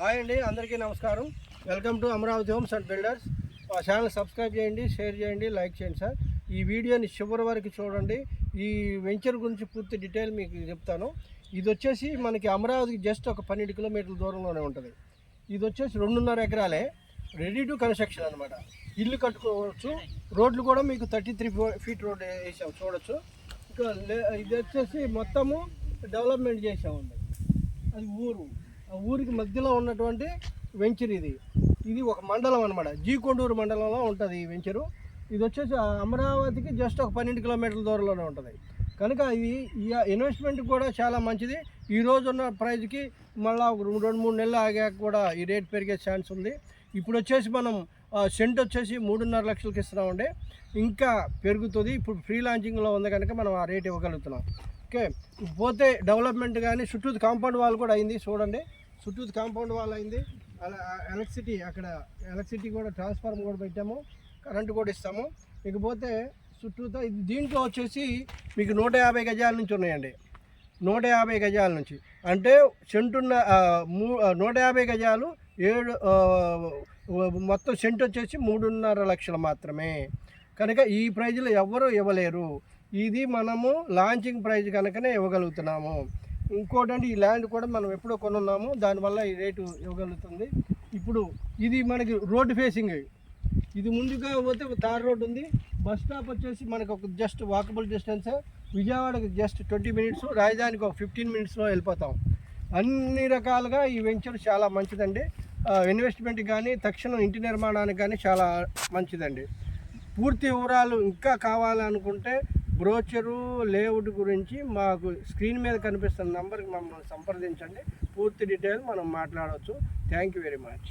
Hi అండి అందరికీ నమస్కారం. Welcome to Amaravati homes and builders. మా ఛానల్ సబ్స్క్రైబ్ చేయండి షేర్ చేయండి లైక్ చేయండి సార్. ఈ వీడియోని చివరి వరకు చూడండి. ఈ వెంచర్ గురించి పూర్తి డీటెయిల్ మీకు చెప్తాను. ఇది వచ్చేసి మనకి అమరావతికి జస్ట్ ఒక పన్నెండు కిలోమీటర్ల దూరంలోనే ఉంటుంది. ఇది వచ్చేసి రెండున్నర ఎకరాలే రెడీ టు కన్స్ట్రక్షన్ అనమాట ఇల్లు కట్టుకోవచ్చు. రోడ్లు కూడా మీకు థర్టీ త్రీ ఫీట్ రోడ్ వేసాం చూడొచ్చు. ఇక లే- ఇది వచ్చేసి మొత్తము డెవలప్మెంట్ చేసామండి. అది ఊరు. ఊరికి మధ్యలో ఉన్నటువంటి వెంచర్ ఇది. ఇది ఒక మండలం అనమాట జీ కొండూరు మండలంలో ఉంటుంది ఈ వెంచరు. ఇది వచ్చేసి అమరావతికి జస్ట్ ఒక పన్నెండు కిలోమీటర్ల దూరంలోనే ఉంటుంది. కనుక ఇది ఈ ఇన్వెస్ట్మెంట్ కూడా చాలా మంచిది. ఈ రోజు ఉన్న ప్రైజ్కి మళ్ళీ ఒక రెండు రెండు మూడు నెలలు ఆగాక కూడా ఈ రేట్ పెరిగే ఛాన్స్ ఉంది. ఇప్పుడు వచ్చేసి మనం ఆ, సెంట్ వచ్చేసి మూడున్నర లక్షలకి ఇస్తున్నామండి. ఇంకా పెరుగుతుంది. ఇప్పుడు ఫ్రీ లాంచింగ్లో ఉంది కనుక మనం ఆ రేట్ ఇవ్వగలుగుతున్నాం. ఓకే. పోతే డెవలప్మెంట్ కానీ చుట్టూ కాంపౌండ్ వాల్ కూడా అయింది చూడండి. చుట్టూ కాంపౌండ్ వాల్ అయింది. అలా ఎలక్ట్రిసిటీ అక్కడ ఎలక్ట్రిసిటీ కూడా ట్రాన్స్ఫార్మర్ కూడా పెట్టాము. కరెంటు కూడా ఇస్తాము. ఇకపోతే చుట్టూతో ఇది దీంట్లో వచ్చేసి మీకు నూట యాభై గజాల నుంచి ఉన్నాయండి. నూట యాభై గజాల నుంచి. అంటే సెంటున్న మూ నూట యాభై గజాలు ఏడు మొత్తం సెంట్ వచ్చేసి మూడున్నర లక్షలు మాత్రమే. కనుక ఈ ప్రైజ్లో ఎవ్వరూ ఇవ్వలేరు. ఇది మనము లాంచింగ్ ప్రైజ్ కనుకనే ఇవ్వగలుగుతున్నాము. ఇంకోటండి ఈ ల్యాండ్ కూడా మనం ఎప్పుడో కొనున్నాము దానివల్ల ఈ రేటు ఇవ్వగలుగుతుంది. ఇప్పుడు ఇది మనకి రోడ్డు ఫేసింగ్ ఇది ముందుగా పోతే తార్ రోడ్ ఉంది. బస్ స్టాప్ వచ్చేసి మనకు ఒక జస్ట్ వాకబుల్ డిస్టెన్స్ విజయవాడకి జస్ట్ ట్వంటీ మినిట్స్ రాజధానికి ఒక ఫిఫ్టీన్ మినిట్స్లో వెళ్ళిపోతాం. అన్ని రకాలుగా ఈ వెంచర్ చాలా మంచిదండి. ఇన్వెస్ట్మెంట్ కానీ తక్షణం ఇంటి నిర్మాణానికి కానీ చాలా మంచిదండి. పూర్తి వివరాలు ఇంకా కావాలనుకుంటే బ్రోచరు లేఅవుట్ గురించి మాకు స్క్రీన్ మీద కనిపిస్తున్న నెంబర్కి మమ్మల్ని సంప్రదించండి. పూర్తి డీటెయిల్ మనం మాట్లాడవచ్చు థ్యాంక్ యూ వెరీ మచ్.